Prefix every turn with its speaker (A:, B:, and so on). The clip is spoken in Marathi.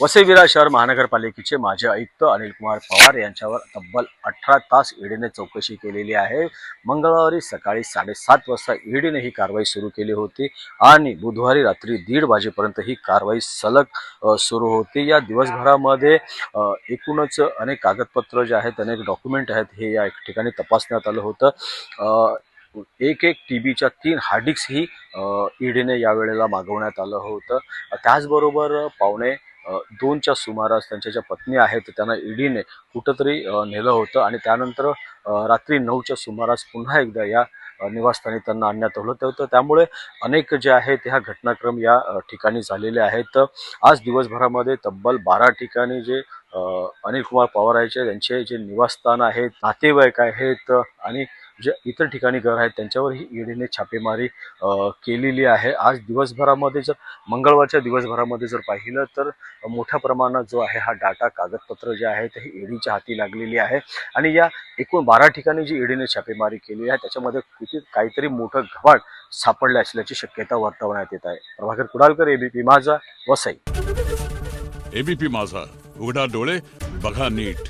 A: वसईविरा शहर महानगरपालिकेचे माजी आयुक्त अनिल कुमार पवार यांच्यावर तब्बल अठरा तास ईडीने चौकशी केलेली आहे. मंगळवारी सकाळी साडेसात वाजता ईडीने ही कारवाई सुरू केली होती आणि बुधवारी रात्री दीड वाजेपर्यंत ही कारवाई सलग सुरू होती. या दिवसभरामध्ये एकूणच अनेक कागदपत्र जे आहेत अनेक डॉक्युमेंट आहेत हे या ठिकाणी तपासण्यात आलं होतं. एक एक टी बीच्या तीन हार्ड डिस्क ही ईडीने यावेळेला मागवण्यात आलं होतं. त्याचबरोबर पावणे दोनच्या सुमारास त्यांच्या ज्या पत्नी आहेत त्यांना ईडीने कुठंतरी नेलं होतं आणि त्यानंतर रात्री नऊच्या सुमारास पुन्हा एकदा या निवासस्थानी त्यांना आणण्यात आलं होतं. त्यामुळे अनेक जे आहेत ह्या घटनाक्रम या ठिकाणी झालेले आहेत. आज दिवसभरामध्ये तब्बल बारा ठिकाणी जे अनिल कुमार पवार यांचे त्यांचे जे निवासस्थान आहेत नातेवाईक आहेत आणि जे इतर ठिकाणी घर आहेत त्यांच्यावरही ईडीने छापेमारी केलेली आहे. आज दिवसभरामध्ये जर मंगळवारच्या दिवसभरामध्ये जर पाहिलं तर मोठ्या प्रमाणात जो आहे हा डाटा कागदपत्र जे आहे ते ईडीच्या हाती लागलेली आहे. आणि या एकूण बारा ठिकाणी जी ईडीने छापेमारी केली आहे त्याच्यामध्ये किती काहीतरी मोठं घवाट सापडले असल्याची शक्यता वर्तवण्यात येत आहे. प्रभाकर कुडालकर एबीपी माझा वसई.
B: एबीपी माझा उघडा डोळे बघा नीट.